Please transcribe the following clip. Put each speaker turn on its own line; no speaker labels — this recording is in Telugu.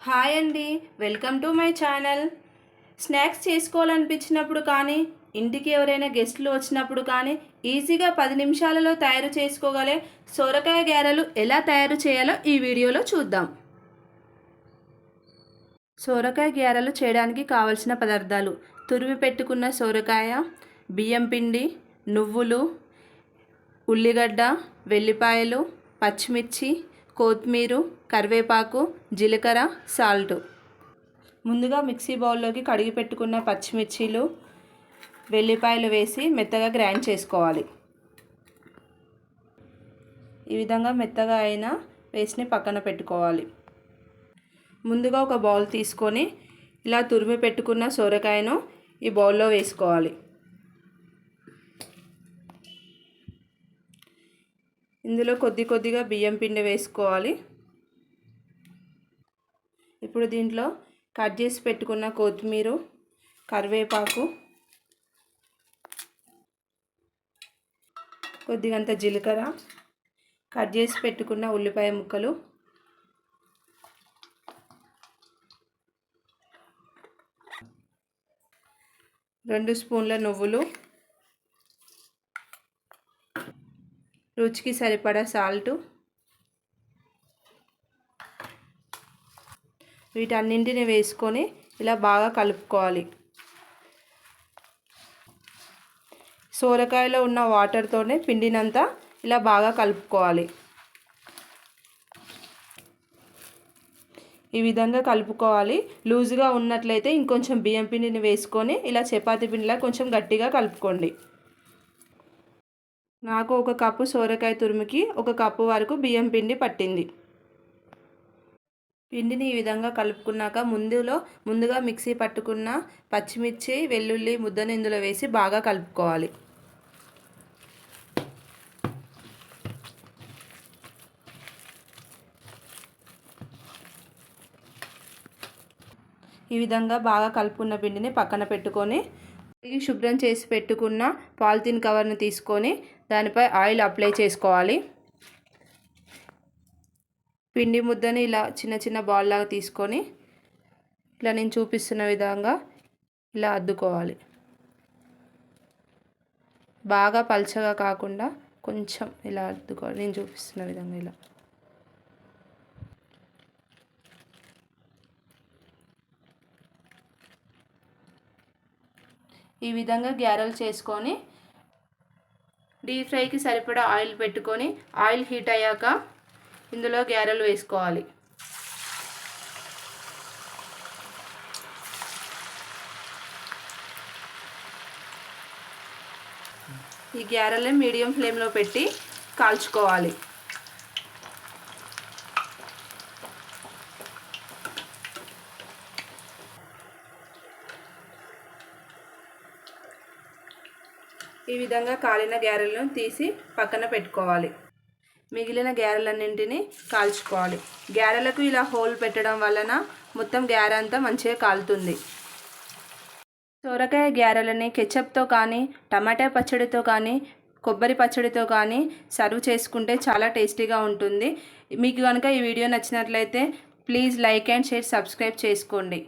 హాయ్ అండి welcome to my channel. Snacks చేసుకోవాలనిపించినప్పుడు కానీ ఇంటికి ఎవరైనా గెస్ట్లు వచ్చినప్పుడు కానీ ఈజీగా పది నిమిషాలలో తయారు చేసుకోగలే సొరకాయ గారెలు ఎలా తయారు చేయాలో ఈ వీడియోలో చూద్దాం. సొరకాయ గారెలు చేయడానికి కావలసిన పదార్థాలు తురిమి పెట్టుకున్న సొరకాయ బియ్యం పిండి నువ్వులు ఉల్లిగడ్డ వెల్లిపాయలు పచ్చిమిర్చి కొత్తిమీర కరివేపాకు జీలకర్ర సాల్ట్. ముందుగా మిక్సీ బౌల్లోకి కడిగి పెట్టుకున్న పచ్చిమిర్చీలు వెల్లిపాయలు వేసి మెత్తగా గ్రైండ్ చేసుకోవాలి. ఈ విధంగా మెత్తగా అయిన వేసిని పక్కన పెట్టుకోవాలి. ముందుగా ఒక బౌల్ తీసుకొని ఇలా తురిమి పెట్టుకున్న సొరకాయను ఈ బౌల్లో వేసుకోవాలి. ఇందులో కొద్ది కొద్దిగా బియ్యం పిండి వేసుకోవాలి. ఇప్పుడు దీంట్లో కట్ చేసి పెట్టుకున్న కొత్తిమీర కరివేపాకు కొద్దిగంత జీలకర్ర కట్ చేసి పెట్టుకున్న ఉల్లిపాయ ముక్కలు రెండు స్పూన్ల నువ్వులు రుచికి సరిపడా సాల్టు. వీటన్నింటిని వేసుకొని ఇలా బాగా కలుపుకోవాలి. సోరకాయలో ఉన్న వాటర్తోనే పిండినంతా ఇలా బాగా కలుపుకోవాలి. ఈ విధంగా కలుపుకోవాలి. లూజ్గా ఉన్నట్లయితే ఇంకొంచెం బియ్యం పిండిని వేసుకొని ఇలా చపాతీ పిండిలా కొంచెం గట్టిగా కలుపుకోండి. నాకు ఒక కప్పు సోరకాయ తురుముకి ఒక కప్పు వరకు బియ్యం పిండి పట్టింది. పిండిని ఈ విధంగా కలుపుకున్నాక ముందులో ముందుగా మిక్సీ పట్టుకున్న పచ్చిమిర్చి వెల్లుల్లి ముద్దను ఇందులో వేసి బాగా కలుపుకోవాలి. ఈ విధంగా బాగా కలుపుకున్న పిండిని పక్కన పెట్టుకొని శుభ్రం చేసి పెట్టుకున్న పాలిథిన్ కవర్ని తీసుకొని దానిపై ఆయిల్ అప్లై చేసుకోవాలి. పిండి ముద్దని ఇలా చిన్న చిన్న బాల్ లాగా తీసుకొని ఇలా నేను చూపిస్తున్న విధంగా ఇలా అద్దుకోవాలి. బాగా పల్చగా కాకుండా కొంచెం ఇలా అద్దుకోవాలి నేను చూపిస్తున్న విధంగా ఇలా. ఈ విధంగా గ్యారెలు చేసుకొని డీప్ ఫ్రైకి సరిపడా ఆయిల్ పెట్టుకొని ఆయిల్ హీట్ అయ్యాక ఇందులో గ్యారెలు వేసుకోవాలి. ఈ గ్యారెలు మీడియం ఫ్లేమ్లో పెట్టి కాల్చుకోవాలి. ఈ విధంగా కాలిన గ్యారెలను తీసి పక్కన పెట్టుకోవాలి. మిగిలిన గ్యారెలన్నింటినీ కాల్చుకోవాలి. గ్యారెలకు ఇలా హోల్ పెట్టడం వలన మొత్తం గ్యారె అంతా మంచిగా కాలుతుంది. సొరకాయ గ్యారెలని కెచప్తో కానీ టమాటా పచ్చడితో కానీ కొబ్బరి పచ్చడితో కానీ సర్వ్ చేసుకుంటే చాలా టేస్టీగా ఉంటుంది. మీకు కనుక ఈ వీడియో నచ్చినట్లయితే please like and share subscribe చేసుకోండి.